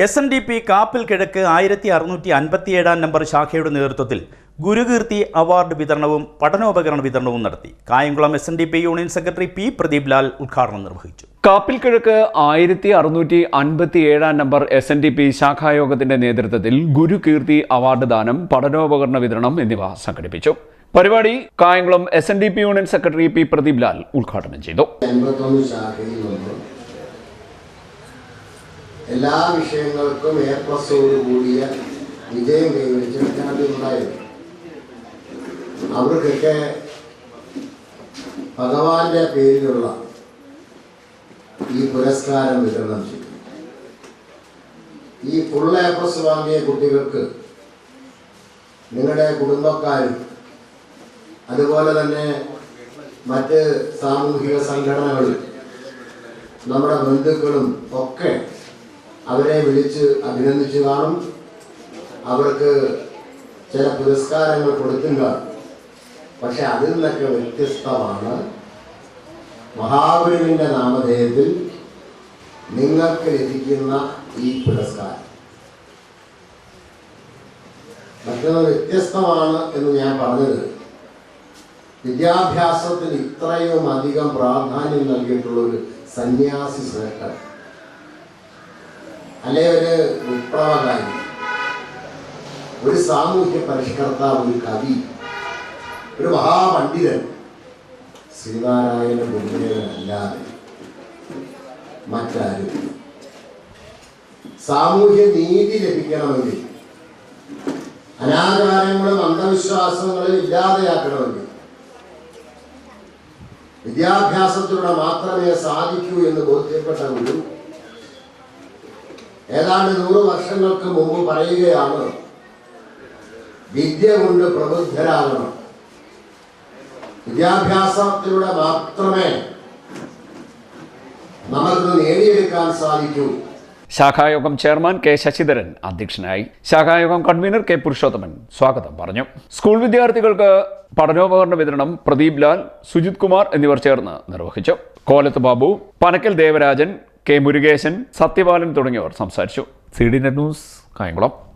S N D P Kappil കിഴക്ക് ആയിരത്തി അറുന്നൂറ്റി അൻപത്തിയേഴാം നമ്പർ ശാഖയുടെ നേതൃത്വത്തിൽ ഗുരുകീർത്തി അവാർഡ് വിതരണവും പഠനോപകരണ വിതരണവും നടത്തി. Kayamkulam S N D P union secretary P Pradeep Lal ഉദ്ഘാടനം നിർവഹിച്ചു. കാപ്പിൽ കിഴക്ക് ആയിരത്തി അറുന്നൂറ്റി അൻപത്തി ഏഴാം number S N D P ശാഖായോഗത്തിന്റെ നേതൃത്വത്തിൽ ഗുരുകീർത്തി അവാർഡ് ദാനം പഠനോപകരണ വിതരണം എന്നിവ സംഘടിപ്പിച്ചു. പരിപാടി Kayamkulam S N D P union secretary P Pradeep Lal ഉദ്ഘാടനം ചെയ്തു. എല്ലാ വിഷയങ്ങൾക്കും എ പ്ലസോട് കൂടിയ വിജയം കൈവരിച്ച വിദ്യാർത്ഥി ഉണ്ടായിരുന്നു. അവർക്കൊക്കെ ഭഗവാന്റെ പേരിലുള്ള ഈ പുരസ്കാരം വിതരണം ചെയ്തു. ഈ ഫുൾ എ പ്ലസ് വാങ്ങിയ കുട്ടികൾക്ക് നിങ്ങളുടെ കുടുംബക്കാരും അതുപോലെ തന്നെ മറ്റ് സാമൂഹിക സംഘടനകളും നമ്മുടെ ബന്ധുക്കളും ഒക്കെ അവരെ വിളിച്ച് അഭിനന്ദിച്ചു കാണും. അവർക്ക് ചില പുരസ്കാരങ്ങൾ കൊടുക്കും പക്ഷെ അതിൽ നിന്നൊക്കെ വ്യത്യസ്തമാണ് മഹാഗുരുവിന്റെ നാമധേയത്തിൽ നിങ്ങൾക്ക് ലഭിക്കുന്ന ഈ പുരസ്കാരം. മറ്റൊന്ന് വ്യത്യസ്തമാണ് എന്ന് ഞാൻ പറഞ്ഞത്. വിദ്യാഭ്യാസത്തിന് ഇത്രയും അധികം പ്രാധാന്യം നൽകിയിട്ടുള്ള ഒരു സന്യാസി ശ്രേഷ്ഠൻ അല്ലെ ഒരു വിപ്ലവകാരി. ഒരു സാമൂഹ്യ പരിഷ്കർത്താവ് ഒരു കവി ഒരു മഹാപണ്ഡിതൻ ശ്രീനാരായണ ഗുരുദേവനല്ലാതെ മറ്റാരും സാമൂഹ്യ നീതി ലഭിക്കണമെങ്കിൽ അനാചാരങ്ങളും അന്ധവിശ്വാസങ്ങളും ഇല്ലാതെയാക്കണമെങ്കിൽ വിദ്യാഭ്യാസത്തിലൂടെ മാത്രമേ സാധിക്കൂ എന്ന് ബോധ്യപ്പെട്ട ഗുരു ഏതാണ്ട് നൂറ് വർഷങ്ങൾക്ക് മുമ്പ് പറയുകയാണ് വിദ്യ കൊണ്ട് പ്രബുദ്ധരാകണം. വിദ്യാഭ്യാസത്തിലൂടെ മാത്രമേ നമുക്ക് നേടിയെടുക്കാൻ സാധിക്കൂ. ശാഖായോഗം ചെയർമാൻ കെ ശശിധരൻ അധ്യക്ഷനായി. ശാഖായോഗം കൺവീനർ കെ പുരുഷോത്തമൻ സ്വാഗതം പറഞ്ഞു. സ്കൂൾ വിദ്യാർത്ഥികൾക്ക് പഠനോപകരണ വിതരണം പ്രദീപ് ലാൽ സുജിത് കുമാർ എന്നിവർ ചേർന്ന് നിർവഹിച്ചു. കോലത്ത് ബാബു പനക്കൽ ദേവരാജൻ കെ മുരുകേശൻ സത്യപാലൻ തുടങ്ങിയവർ സംസാരിച്ചു. C D net news Kayamkulam.